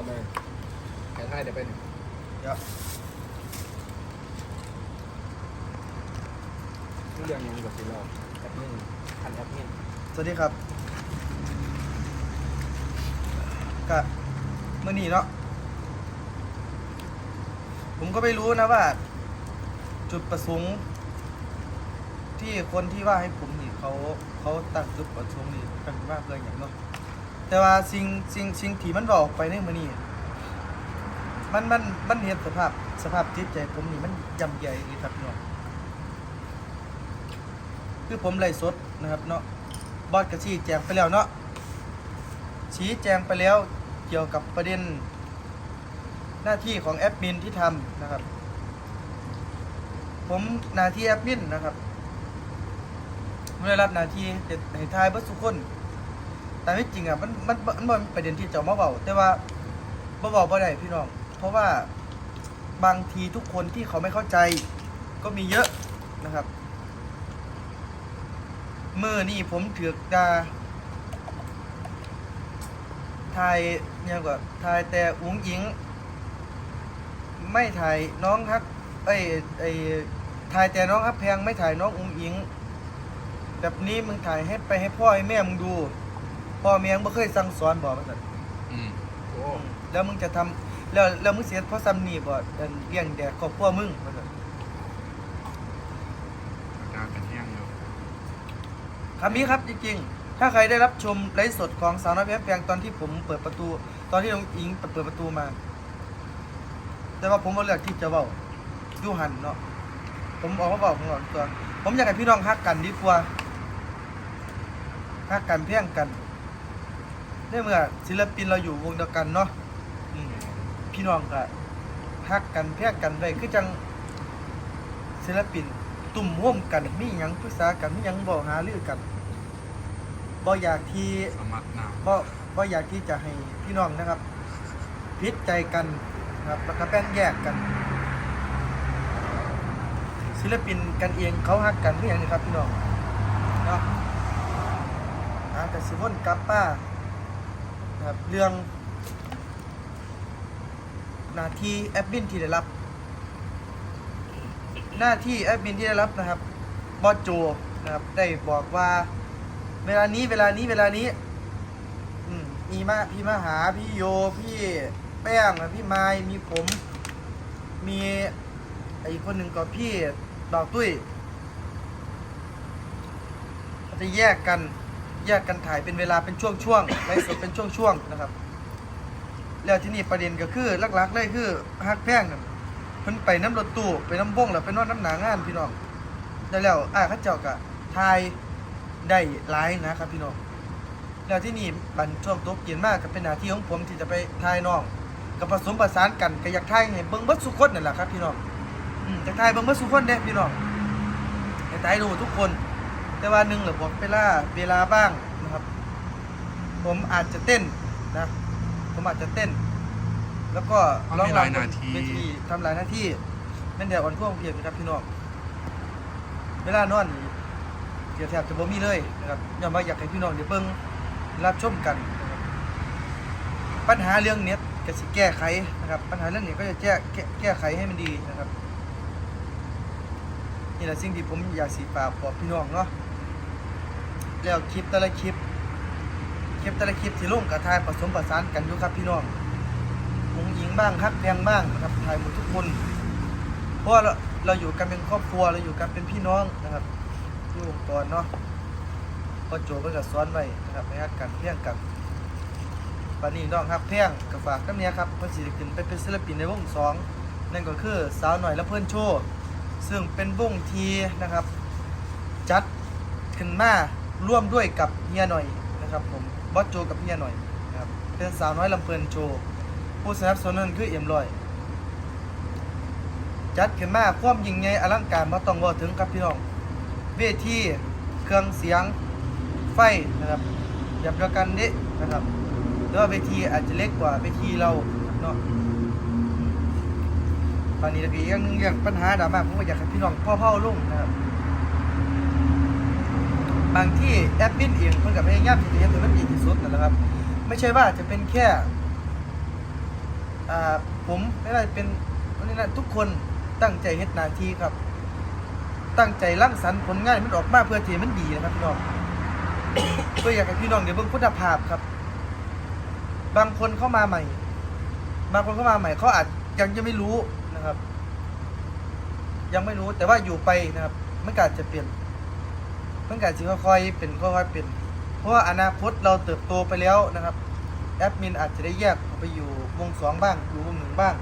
อมาแข่งให้เดี๋ยวเป็นเดี๋ยวเรื่องยังกับสิเราแอดมินคันแอดมินสวัสดีครับก็เมื่อนี้เนาะผมก็ไม่รู้นะว่า จุดประสงค์ ที่คนที่ว่าให้ผมนี่เขาเขาตั้งจุดประสงค์นี่เป็นว่าเพื่ออย่างเนาะ แต่ว่าสิ่งสิ่งสิ่งที่มันบอกอกไปในมื่อนี้มันมันมันเห็นสภาพสภาพจิตใจผมนี่มันย่ำแย่ดีครับพี่น้องคือผมไล่สดนะครับเนาะบอสกระชี้แจงไปแล้วเนาะชี้แจงไปแล้วเกี่ยวกับประเด็น หน้าที่ของแอดมินที่ทำนะครับ ผมหน้าที่แอดมินนะครับไม่ได้รับหน้าที่จะให้ทายเบิดทุกคน แต่ที่จริงอะมันมันมันมันเป็นประเด็นที่จะมาเบาแต่ว่าบ่เบาบ่ได้พี่น้อง เพราะว่าบางทีทุกคนที่เขาไม่เข้าใจ ก็มีเยอะนะครับเมื่อนี่ผมถือกดาทายเนี่ยก็ทายแต่อุ้งอิง ไม่ถ่ายน้องฮักเอ้ยไอ้ถ่ายแต่น้องฮักแพงไม่ถ่ายน้องอุ้งอิง แบบนี้มึงถ่ายให้ไปให้พ่อให้แม่มึงดู พ่อแม่มึงบ่เคยสั่งสอนบอกมันสั่นอืมโอ้แล้วมึงจะทำแล้วแล้วมึงเสียเพราะซ้ำนี่บ่เดินเลี้ยงแดกครอบครัวมึงว่าซั่นอาการเป็นแห้งอยู่คำนี้ครับจริงๆ ถ้าใครได้รับชมไลฟ์สดของสาวน้อยเพชรแพงตอนที่ผมเปิดประตู ตอนที่น้องอิงเปิดประตูมา แต่ว่าผมบ่เลือกที่จะเว้าอยู่หันเนาะผมออกมาบอกผมก่อนตัวผมอยากให้พี่น้องฮักกันดีกว่าฮักกันเพียงกัน ในเมื่อศิลปินเราอยู่วงเดียวกันเนาะอืมพี่น้องก็ฮักกันเพียงกันไว้คือจังศิลปินตุ่มห่วมกันมีหยังปรึกษากันมีหยังบอกหารือกันบ่อยากที่สมัครหนาวบ่บ่อยากที่จะให้พี่น้องนะครับพิษใจกันนะครับแล้วก็แบ่งแยกกัน ศิลปินกันเองเขาฮักกันเพื่ออย่างนี้ครับพี่น้องเนาะอาแต่สิวนกลับป้า นะครับเรื่องหน้าที่แอดมินที่ได้รับ หน้าที่แอดมินที่ได้รับนะครับบอสโจนะครับได้บอกว่าเวลานี้เวลานี้เวลานี้อีมาพี่มหาพี่โยพี่แป้งพี่ไม้มีผมมีไอ้คนหนึ่งก็พี่ดอกตุ้ยจะแยกกัน แยกกันถ่ายเป็นเวลาเป็นช่วงๆไลฟ์สดเป็นช่วงๆนะครับ แล้วที่นี่ประเด็นก็คือหลักๆเลยคือฮักแพงนั่นเพิ่นไปน้ำรถตู้ไปน้ำบ้งแล้วไปนอนน้ำหนางานพี่น้องได้แล้วอ้ายเขาเจ้าก็ถ่ายได้หลายนะครับพี่น้องแล้วที่นี่บันช่วงตกเย็นมากก็เป็นหน้าที่ของผมที่จะไปถ่ายน้องก็ผสมประสานกันก็อยากถ่ายให้เบิ่งเบิดสุคนนั่นแหละครับพี่น้องอืมอยากถ่ายเบิ่งเบิดสุคนเด้พี่น้องอยากถ่ายดูทุกคน แต่ว่าหนึ่งเหรือผมเวลาเวลาบ้างนะครับ ผมอาจจะเต้นนะ ผมอาจจะเต้น แล้วก็ร้องรำบนเวทีทำหลายหน้าที่เป็นเดี๋ยวอ่อนท่วงเพียงนะครับพี่น้องเวลานอนนี่เดี๋ยวแทบจะบ่มีเลยนะครับย้อนว่าอยากให้พี่น้องเดี๋ยวเบิ่งรับชมกันนะครับปัญหาเรื่องเน็ตก็สิแก้ไขนะครับ ปัญหาเรื่องเน็ตก็จะแก้แก้แก้ไขให้มันดีนะครับนี่แหละสิ่งที่ผมอยากสีฝากบอกพี่น้องเนาะ แล้วคลิปแต่ละคลิป คลิปแต่ละคลิปที่ลงกับทายผสมประสานกันอยู่ครับพี่น้องหงหญิงบ้างฮักแพงบ้างนะครับถ่ายหมดทุกคน เพราะว่าเราเราอยู่กันเป็นครอบครัวเราอยู่กันเป็นพี่น้องนะครับที่องค์กรเนาะก็โจเพิ่นก็สอนไว้นะครับให้ฮักกันเพียงกันวันนี้น้องฮักแพงกับฝากกับเนี้ยครับเพิ่นสิได้ขึ้นไปเป็นศิลปินในวงสองนั่นก็คือสาวหน่อยและเพื่อนโชว์ซึ่งเป็นวงทีนะครับ จัดขึ้นมา ร่วมด้วยกับเฮียหน่อยนะครับผมบอสโจกับเฮียหน่อยนะครับเป็นสาวน้อยลำเพลินโชว์ผู้สนับสนุนคือเอ็มลอย จัดขึ้นมาความยิ่งใหญ่อลังการมาต้องว่าถึงครับพี่น้องเวทีเครื่องเสียงไฟนะครับแบบเดียวกันนี้นะครับแต่ว่าเวทีอาจจะเล็กกว่าเวทีเราเนาะตอนนี้เราอีกอย่างหนึงอย่างปัญหาดราม่าผมก็อยากให้พี่น้องพ่อเผาลุ่งนะครับ บางที่แอดมินเองเพิ่นกับพยายามที่จะเฮ็ดให้มันดีที่สุดนั่นแหละครับ ไม่ใช่ว่าจะเป็นแค่อ่าผมไม่ว่าจะเป็นนนี้นะทุกคนตั้งใจเฮ็ดหน้าที่ครับ ตั้งใจรังสรรค์ผลงานให้มันออกมาเพื่อที่ให้มันดีนะครับพี่น้องเพื่ออยากให้พี่น้องเดี๋ยวเบิ่งคุณภาพครับ บางคนเข้ามาใหม่ บางคนเข้ามาใหม่เขาอาจยังจะไม่รู้นะครับ ยังไม่รู้แต่ว่าอยู่ไปนะครับมันก็อาจจะเปลี่ยน มันก็อาจจะค่อยๆเป็นค่อยๆเป็น เพราะว่าอนาคตเราเติบโตไปแล้วนะครับ แอดมินอาจจะได้แยกออกไปอยู่วงสองบ้างอยู่วงหนึ่งบ้าง